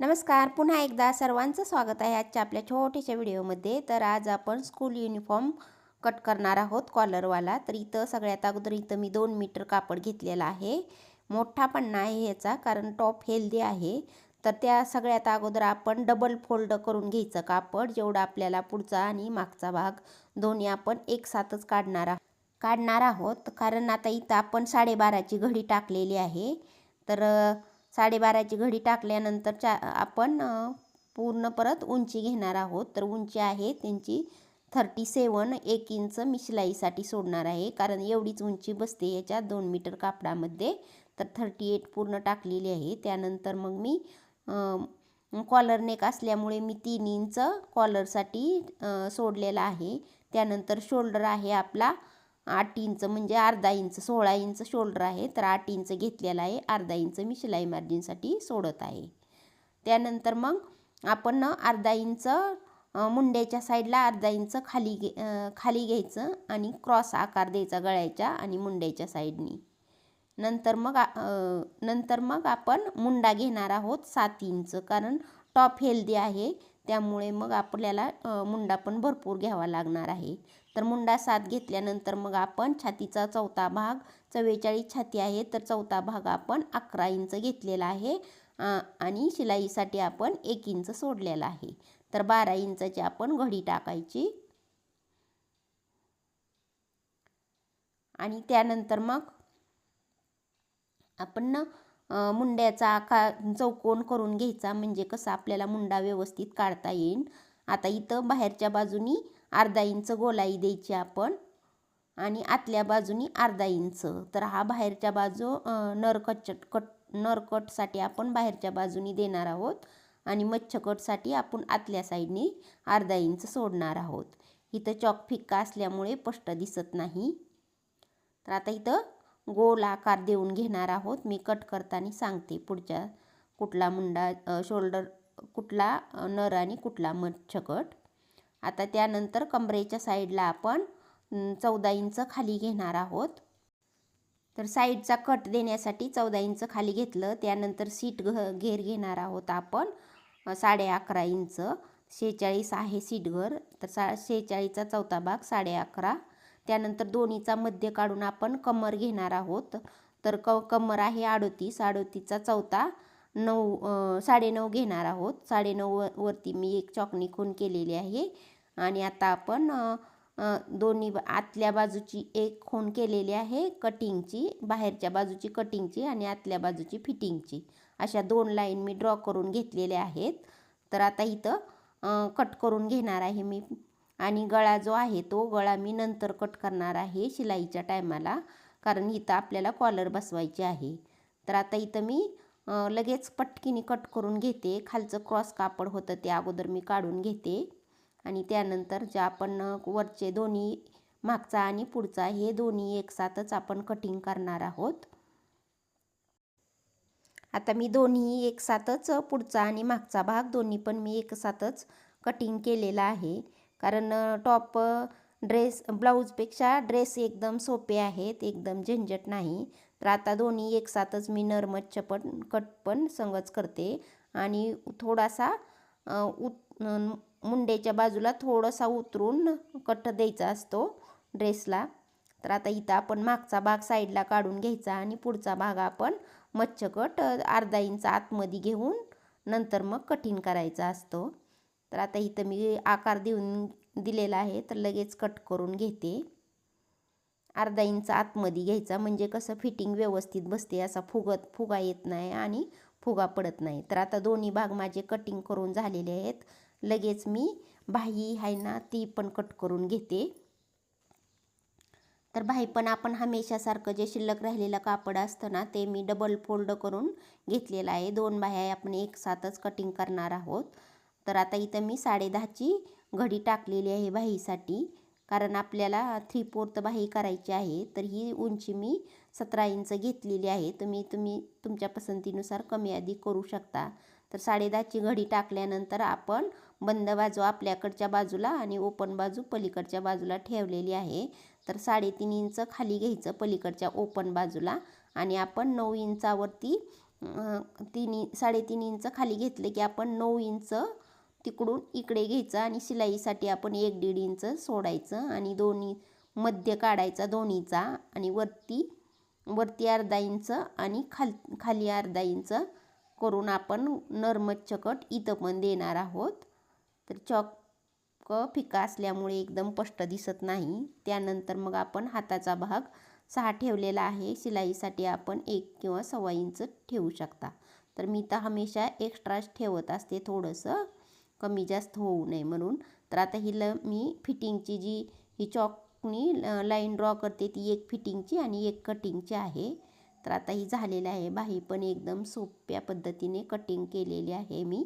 नमस्कार. पुन्हा एकदा सर्वांचं स्वागत आहे आजच्या आपल्या छोट्याशा व्हिडिओमध्ये. तर आज आपण स्कूल युनिफॉर्म कट करणार आहोत कॉलरवाला. तर इथं सगळ्यात अगोदर इथं मी दोन मीटर कापड घेतलेला आहे. मोठा पण नाही ह्याचा कारण टॉप हेल्दी आहे. तर त्या सगळ्यात अगोदर आपण डबल फोल्ड करून घ्यायचं कापड जेवढं आपल्याला पुढचा आणि मागचा भाग दोन्ही आपण एक साथच काढणार आहोत काढणार आहोत. कारण आता इथं आपण साडेबाराची घडी टाकलेली आहे. तर साडेबाराची घडी टाकल्यानंतर चा आपण पूर्ण परत उंची घेणार आहोत. तर उंची आहे त्यांची थर्टी सेवन एक इंच मी शिलाईसाठी सोडणार आहे. कारण एवढीच उंची बसते याच्या दोन मीटर कापडामध्ये. तर थर्टी एट पूर्ण टाकलेली आहे. त्यानंतर मग मी कॉलर नेक असल्यामुळे मी तीन इंच कॉलरसाठी सोडलेला आहे. त्यानंतर शोल्डर आहे आपला आठ इंच म्हणजे अर्धा इंच सोळा इंच शोल्डर आहे. तर आठ इंच घेतलेला आहे. अर्धा इंच मी शिलाई मार्जिनसाठी सोडत आहे. त्यानंतर मग आपण अर्धा इंच मुंड्याच्या साईडला अर्धा इंच खाली घे खाली घ्यायचं आणि क्रॉस आकार द्यायचा गळ्याच्या आणि मुंड्याच्या साईडनी नंतर मग नंतर मग आपण मुंडा घेणार आहोत सात इंच. कारण टॉप हेल्दी आहे. त्यामुळे मग आपल्याला मुंडा पण भरपूर घ्यावा लागणार आहे. तर मुंडा सात घेतल्यानंतर मग आपण छातीचा चौथा भाग चव्वेचाळीस छाती आहे तर चौथा भाग आपण अकरा इंच घेतलेला आहे. आणि शिलाईसाठी आपण एक इंच सोडलेला आहे. तर बारा इंचाची आपण घडी टाकायची. आणि त्यानंतर मग आपण मुंड्याचा आकार चौकोन करून घ्यायचा. म्हणजे कसं आपल्याला मुंडा व्यवस्थित काढता येईल आता इथं बाहेरच्या बाजूनी अर्धा इंच गोलाई द्यायची आपण. आणि आतल्या बाजूनी अर्धा इंच. तर हा बाहेरच्या बाजू नरकट कट नरकटसाठी आपण बाहेरच्या बाजूनी देणार आहोत. आणि मच्छकटसाठी आपण आतल्या साईडनी अर्धा इंच सोडणार आहोत. इथं चॉक फिक्का असल्यामुळे स्पष्ट दिसत नाही. तर आता इथं गोल आकार देऊन घेणार आहोत. मी कट करताना सांगते पुढच्या कुठला मुंडा शोल्डर कुठला नर आणि कुठला मच्छकट आता त्यानंतर कमरेच्या साईडला आपण चौदा इंच खाली घेणार आहोत. तर साईडचा कट देण्यासाठी चौदा इंच खाली घेतलं. त्यानंतर सीट घ घेर घेणार आहोत आपण साडे अकरा इंच. शेहेचाळीस आहे सीट घर. तर सा शेहेचाळीसचा चौथा भाग साडे अकरा. त्यानंतर दोन्हीचा मध्य काढून आपण कमर घेणार आहोत. तर क कमर आहे अडोतीस. अडोतीसचा चौथा नऊ साडेनऊ घेणार आहोत. साडेनऊ वरती मी एक चॉकनी खून केलेली आहे. आणि आता आपण दोन्ही आतल्या बाजूची एक खून केलेली आहे कटिंगची बाहेरच्या बाजूची कटिंगची आणि आतल्या बाजूची फिटिंगची. अशा दोन लाईन मी ड्रॉ करून घेतलेल्या आहेत. तर आता इथं कट करून घेणार आहे मी. आणि गळा जो आहे तो गळा मी नंतर कट करणार आहे शिलाईच्या टायमाला कारण इथं आपल्याला कॉलर बसवायची आहे. तर आता इथं मी लगेच पटकीने कट करून घेते. खालचं क्रॉस कापड होतं ते अगोदर मी काढून घेते. आणि त्यानंतर जे आपण वरचे दोन्ही मागचा आणि पुढचा हे दोन्ही एकसाथच आपण कटिंग करणार आहोत. आता मी दोन्ही एकसाथच पुढचा आणि मागचा भाग दोन्ही पण मी एकसाथच कटिंग केलेला आहे. कारण टॉप ड्रेस ब्लाऊजपेक्षा ड्रेस एकदम सोपे आहेत एकदम झंझट नाही. तर आता दोन्ही एकसाथच मी नरमच्छ पण कट पण संगच करते. आणि थोडासा उत मुंडेच्या बाजूला थोडासा उतरून कट द्यायचा असतो ड्रेसला तर आता इथं आपण मागचा भाग साईडला काढून घ्यायचा आणि पुढचा भाग आपण मच्छकट अर्धा इंच आतमध्ये घेऊन नंतर मग कठीण करायचा असतो. तर आता इथं मी आकार देऊन दिलेला आहे तर लगेच कट करून घेते. अर्धा इंच आतमध्ये घ्यायचा म्हणजे कसं फिटिंग व्यवस्थित बसते असा फुगत फुगा येत नाही आणि फुगा पडत नाही. तर आता दोन्ही भाग माझे कटिंग करून झालेले आहेत. लगेच मी भाई आहे ना ती पण कट करून घेते. तर भाई पण आपण हमेशासारखं जे शिल्लक राहिलेलं कापड असतं ना ते मी डबल फोल्ड करून घेतलेलं आहे. दोन बाह्या आपण एक साथच कटिंग करणार आहोत. तर आता इथं मी साडेदहाची घडी टाकलेली आहे भाईसाठी. कारण आपल्याला थ्री फोर्थ बाही करायची आहे. तर ही उंची मी सतरा इंच घेतलेली आहे. तुम्ही तुम्ही तुमच्या पसंतीनुसार कमी अधिक करू शकता. तर साडेदहाची घडी टाकल्यानंतर आपण बंद बाजू आपल्याकडच्या बाजूला आणि ओपन बाजू पलीकडच्या बाजूला ठेवलेली आहे. तर साडेतीन इंच खाली घ्यायचं पलीकडच्या ओपन बाजूला आणि आपण नऊ इंचावरती अं, तीन साडेतीन इंच खाली घेतले की आपण नऊ इंच तिकडून इकडे घ्यायचं आणि शिलाईसाठी आपण एक दीड इंच सोडायचं आणि दोन्ही मध्य काढायचा दोन्हीचा आणि वरती वरती अर्धा इंच आणि खाल खाली अर्धा इंच करून आपण नरमच्छकट इथं पण देणार आहोत. तर चॉक फिका असल्यामुळे एकदम स्पष्ट दिसत नाही. त्यानंतर मग आपण हाताचा भाग सहा ठेवलेला आहे. शिलाईसाठी आपण एक किंवा सव्वा इंच ठेवू शकता. तर मी तर हमेशा एक्स्ट्राच ठेवत असते थोडंसं. कमी जास्त होऊ नये म्हणून. तर आता ही ल मी फिटिंगची जी ही चॉकनी लाईन ड्रॉ करते ती एक फिटिंगची आणि एक कटिंगची आहे. तर आता ही झालेलं आहे बाही पण एकदम सोप्या पद्धतीने कटिंग केलेली आहे मी.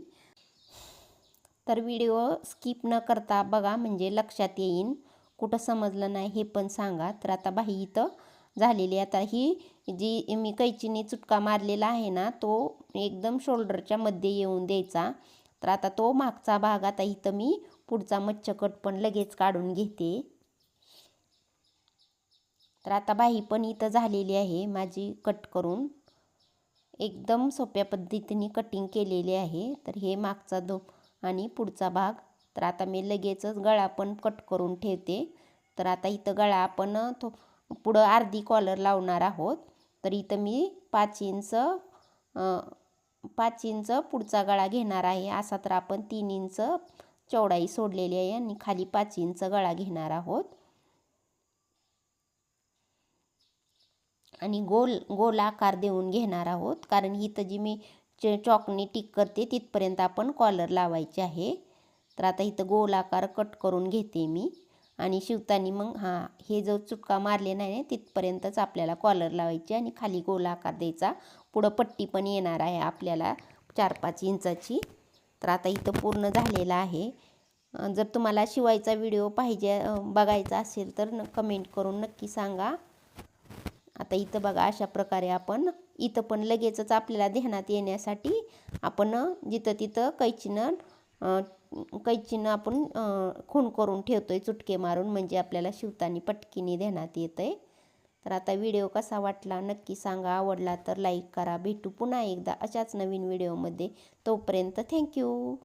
तर व्हिडिओ स्किप न करता बघा म्हणजे लक्षात येईन. कुठं समजलं नाही हे पण सांगा. तर आता बाही इथं झालेली आहे. आता ही जी मी कैचीने चुटका मारलेला आहे ना तो एकदम शोल्डरच्या मध्ये येऊन द्यायचा. तर आता तो मागचा भाग आता इथं मी पुढचा मच्छकट पण लगेच काढून घेते. तर आता बाही पण इथं झालेली आहे माझी कट करून. एकदम सोप्या पद्धतीने कटिंग केलेली आहे. तर हे मागचा दो आणि पुढचा भाग. तर आता मी लगेचच गळा पण कट करून ठेवते. तर आता इथं गळा आपण तो पुढं अर्धी कॉलर लावणार आहोत. तर इथं मी पाच इंच पाच इंच पुढचा गळा घेणार आहे. असा तर आपण तीन इंच चौडाई सोडलेली आहे आणि खाली पाच इंच गळा घेणार आहोत. आणि गोल गोल आकार देऊन घेणार आहोत. कारण इथं जी मी च चॉकनी टिक करते तिथपर्यंत आपण कॉलर लावायचे आहे. तर आता इथं गोल आकार कट करून घेते मी. आणि शिवतानी मग हां हे जो चुटका मारले नाही तिथपर्यंतच आपल्याला कॉलर लावायची आणि खाली गोल आकार द्यायचा. पुढं पट्टी पण येणार आहे आपल्याला चार पाच इंचाची. तर आता इथं पूर्ण झालेलं आहे. जर तुम्हाला शिवायचा व्हिडिओ पाहिजे बघायचा असेल तर न कमेंट करून नक्की सांगा. आता इथं बघा अशा प्रकारे आपण इथं पण लगेचच आपल्याला ध्यानात येण्यासाठी आपण जिथं तिथं कैचीनं कैचीनं आपण खूण करून ठेवतो आहे चुटके मारून म्हणजे आपल्याला शिवतानी पटकीने ध्यानात येतं आहे तर आता व्हिडिओ कसा वाटला नक्की सांगा आवडला तर लाईक करा भेटू पुन्हा एकदा अशाच नवीन व्हिडिओमध्ये. तोपर्यंत थँक्यू.